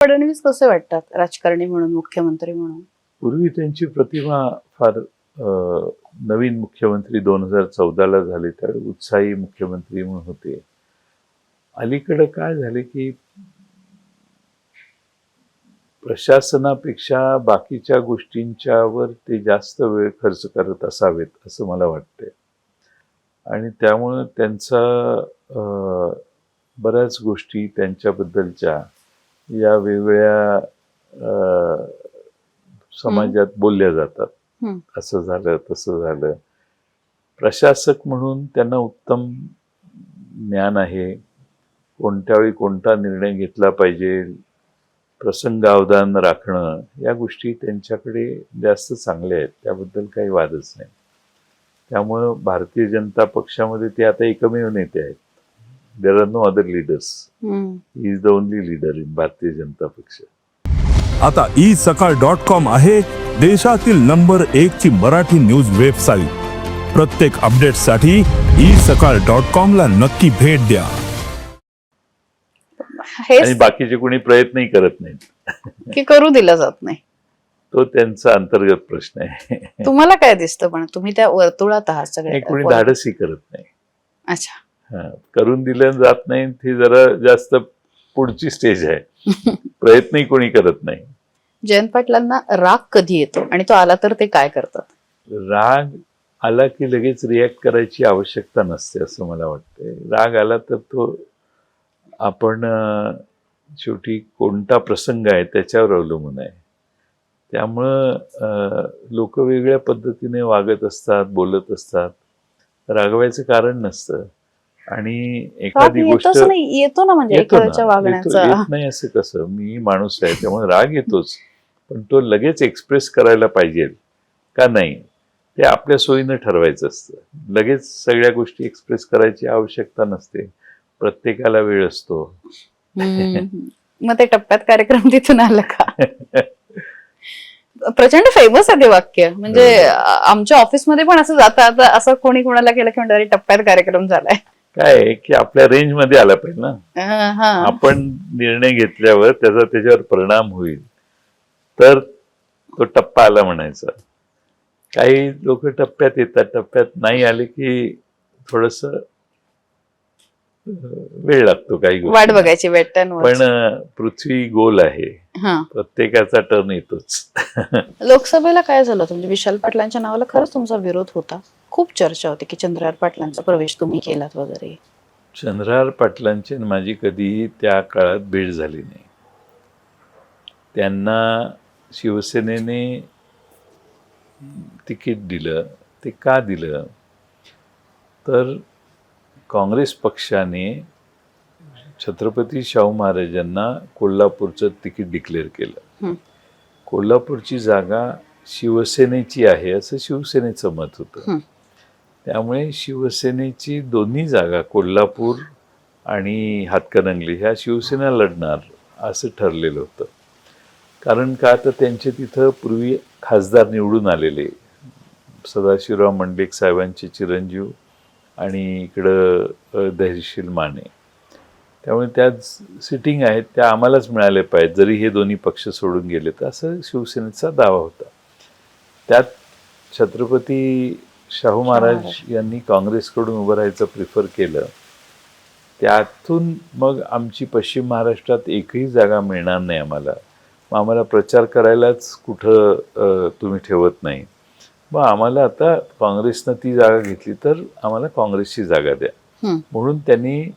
फडणवीस कसे वाटतात राजकारणी म्हणून मुख्यमंत्री म्हणून? पूर्वी त्यांची प्रतिमा फार नवीन मुख्यमंत्री दोन हजार चौदाला झाले त्यावेळी उत्साही मुख्यमंत्री म्हणून होते. अलीकडं काय झाले की प्रशासनापेक्षा बाकीच्या गोष्टींच्यावर ते जास्त वेळ खर्च करत असावेत असं मला वाटतंय. आणि त्यामुळं त्यांचा बऱ्याच गोष्टी त्यांच्याबद्दलच्या या वेगवेगळ्या समाजात बोलल्या जातात. असं झालं तसं झालं. प्रशासक म्हणून त्यांना उत्तम ज्ञान आहे. कोणत्या वेळी कोणता निर्णय घेतला पाहिजे प्रसंगावधान राखणं या गोष्टी त्यांच्याकडे जास्त चांगल्या आहेत. त्याबद्दल काही वादच नाही. त्यामुळं भारतीय जनता पक्षामध्ये ते आता एकमेव नेते आहेत. There are no other leaders. Is the only leader in Bharatiya Janata Paksha आता ई सकाळ डॉट कॉम आहे देशातील नंबर एक ची मराठी न्यूज वेबसाईट प्रत्येक अपडेटसाठी ई सकाळ डॉट कॉम ला नक्की भेट द्या. आणि हेच बाकीचे कोणी प्रयत्नही करत नाहीत. की करू दिलं जात नाही. तो त्यांचा अंतर्गत प्रश्न आहे. तुम्हाला काय दिसतं पण? तुम्ही त्या वर्तुळात आहात हे कोणी सगळे धाडसही करत नाही. अच्छा. करून दिलं जात नाही ती जरा जास्त पुढची स्टेज आहे. प्रयत्नही कोणी करत नाही. जयंत पाटलांना राग कधी येतो आणि तो आला तर ते काय करतात? राग आला की लगेच रिॲक्ट करायची आवश्यकता नसते असं मला वाटतंय. राग आला तर तो आपण शेवटी कोणता प्रसंग आहे त्याच्यावर अवलंबून आहे. त्यामुळं लोक वेगळ्या पद्धतीने वागत असतात बोलत असतात. रागवायचं कारण नसतं. आणि एखादी गोष्ट येतो ना म्हणजे नाही असं कसं? मी माणूस आहे त्यामुळे राग येतोच. पण तो लगेच एक्सप्रेस करायला पाहिजे. का नाही? ते आपल्या सोयीनं ठरवायचं असतं. लगेच सगळ्या गोष्टी एक्सप्रेस करायची आवश्यकता नसते. प्रत्येकाला वेळ असतो. मग ते टप्प्यात कार्यक्रम तिथून आलं का? प्रचंड फेमस आहे ते वाक्य. म्हणजे आमच्या ऑफिसमध्ये पण असं जातं आता असं कोणी कोणाला केलं की "अरे, टप्प्यात कार्यक्रम झालाय. काय आहे की आपल्या रेंजमध्ये आला पाहिजे ना. हा आपण निर्णय घेतल्यावर त्याचा त्याच्यावर परिणाम होईल. तर तो टप्पा आला म्हणायचा. काही लोक टप्प्यात येतात टप्प्यात नाही आले की थोडस वेळ लागतो काही वाट बघायची पण पृथ्वी गोल आहे. हा. प्रत्येकाचा टर्न येतोच. लोकसभेला काय झालं म्हणजे विशाल पाटलांच्या नावाला खरंच तुमचा विरोध होता. खूप चर्चा होती की चंद्रहार पाटलांचा प्रवेश तुम्ही केलात वगैरे. चंद्रहार पाटलांची माझी कधीही त्या काळात भेट झाली नाही. त्यांना शिवसेनेने तिकीट दिलं ते का दिलं? तर काँग्रेस पक्षाने छत्रपती शाहू महाराजांना कोल्हापूरचं तिकीट डिक्लेअर केलं. कोल्हापूरची जागा शिवसेनेची आहे असं शिवसेनेचं मत होतं. त्यामुळे शिवसेनेची दोन्ही जागा कोल्हापूर आणि हातकणंगले ह्या शिवसेना लढणार असं ठरलेलं होतं. कारण का तर त्यांचे तिथं पूर्वी खासदार निवडून आलेले. सदाशिवराव मंडलिक साहेबांचे चिरंजीव आणि इकडं धैर्यशील माने. त्यामुळे त्या सिटिंग आहेत त्या आम्हालाच मिळाल्या पाहिजेत जरी हे दोन्ही पक्ष सोडून गेले तर असं शिवसेनेचा दावा होता. त्यात छत्रपती शाहू महाराज यांनी काँग्रेसकडून उभं राहायचं प्रिफर केलं. त्यातून मग आमची पश्चिम महाराष्ट्रात एकही जागा मिळणार नाही आम्हाला. मग आम्हाला प्रचार करायलाच कुठं तुम्ही ठेवत नाही. मग आम्हाला आता काँग्रेसनं ती जागा घेतली तर आम्हाला काँग्रेसची जागा द्या. म्हणून त्यांनी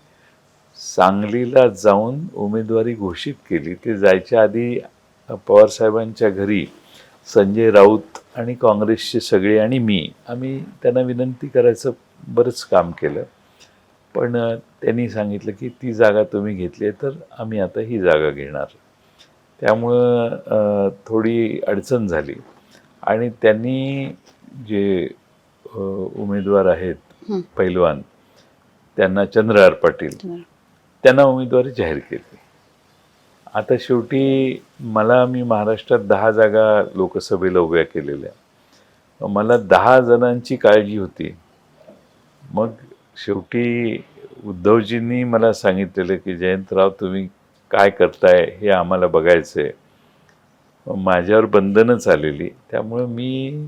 सांगलीला जाऊन उमेदवारी घोषित केली. ते जायच्या आधी पवारसाहेबांच्या घरी संजय राऊत आणि काँग्रेसचे सगळे आणि मी आम्ही त्यांना विनंती करायचं बरंच काम केलं. पण त्यांनी सांगितलं की ती जागा तुम्ही घेतली आहे तर आम्ही आता ही जागा घेणार. त्यामुळं थोडी अडचण झाली. आणि त्यांनी जे उमेदवार आहेत. पैलवान त्यांना चंद्रहार पाटील त्यांना उमेदवारी जाहीर केली. आता शेवटी मला मी महाराष्ट्रात दहा जागा लोकसभेला उभ्या केलेल्या मला दहा जणांची काळजी होती. मग शेवटी उद्धवजींनी मला सांगितलेलं की जयंतराव तुम्ही काय करताय हे आम्हाला बघायचं आहे माझ्यावर बंधनच आलेली. त्यामुळं मी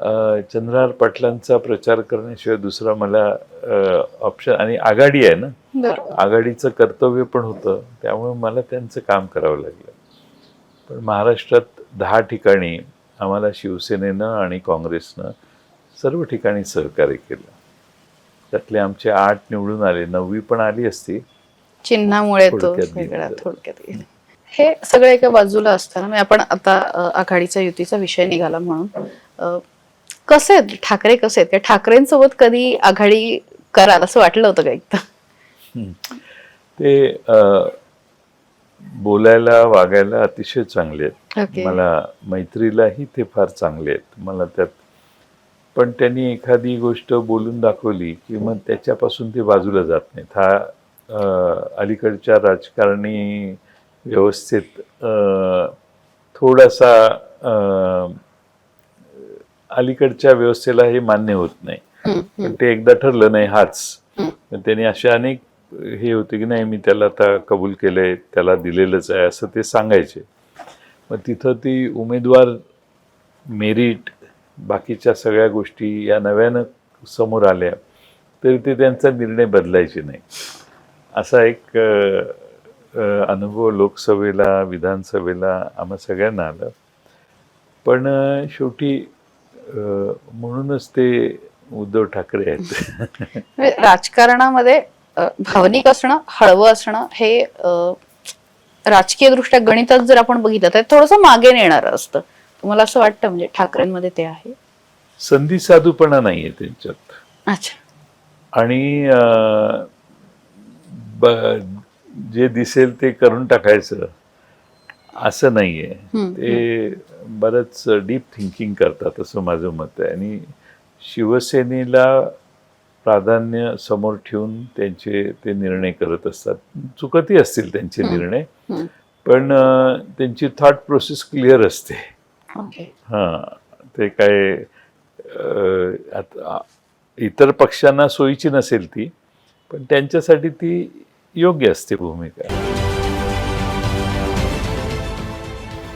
अ, चंद्रहार पाटलांचा प्रचार करण्याशिवाय दुसरा मला ऑप्शन आणि आघाडी आहे ना? आघाडीचं कर्तव्य पण होतं त्यामुळे मला त्यांचं काम करावं लागलं. पण महाराष्ट्रात दहा ठिकाणी आम्हाला शिवसेनेनं आणि काँग्रेसनं सर्व ठिकाणी सहकार्य केलं. त्यातले आमचे आठ निवडून आले नववी पण आली असती. चिन्हामुळे. हे सगळं एका बाजूला असताना म्हणजे आपण आता आघाडीचा युतीचा विषय निघाला म्हणून कसे आहेत? ठाकरे कसे आहेत? त्या ठाकरेंसोबत कधी आघाडी कराल असं वाटलं होतं का एकदा? ते बोलायला वागायला अतिशय चांगले आहेत. ओके. मला मैत्रीलाही ते फार चांगले आहेत. मला त्यात पण त्यांनी एखादी गोष्ट बोलून दाखवली की मग त्याच्यापासून ते बाजूला जात नाहीत. हा अलीकडच्या राजकारणी व्यवस्थेत थोडासा अ, अलीकडच्या व्यवस्थेला हे मान्य होत नाही. पण ते एकदा ठरलं नाही हाच. त्यांनी अशा अनेक हे होते की नाही मी त्याला आता कबूल केलंय त्याला दिलेलंच आहे असं ते सांगायचे. मग तिथं ती उमेदवार मेरिट बाकीच्या सगळ्या गोष्टी या नव्यानं समोर आल्या तरी ते त्यांचा निर्णय बदलायचे नाही. असा एक अनुभव लोकसभेला विधानसभेला आम्हा सगळ्यांना आला. पण शेवटी म्हणूनच ते उद्धव ठाकरे आहेत. म्हणजे राजकारणामध्ये भावनिक असणं हळवं असणं हे राजकीय दृष्ट्या गणितात जर आपण बघितलं तर थोडस मागे नेणारं असतं. तुम्हाला असं वाटतं म्हणजे ठाकरेंमध्ये ते आहे? संधी साधूपणा नाहीये त्यांच्यात. अच्छा. आणि जे दिसेल ते करून टाकायचं असं नाहीये. ते बरंच डीप थिंकिंग करतात असं माझं मत आहे. आणि शिवसेनेला प्राधान्य समोर ठेवून त्यांचे ते निर्णय करत असतात. चुकतही असतील त्यांचे निर्णय. पण त्यांची थॉट प्रोसेस क्लिअर असते. हां ते काय आता इतर पक्षांना सोयीची नसेल ती पण त्यांच्यासाठी ती योग्य असते भूमिका.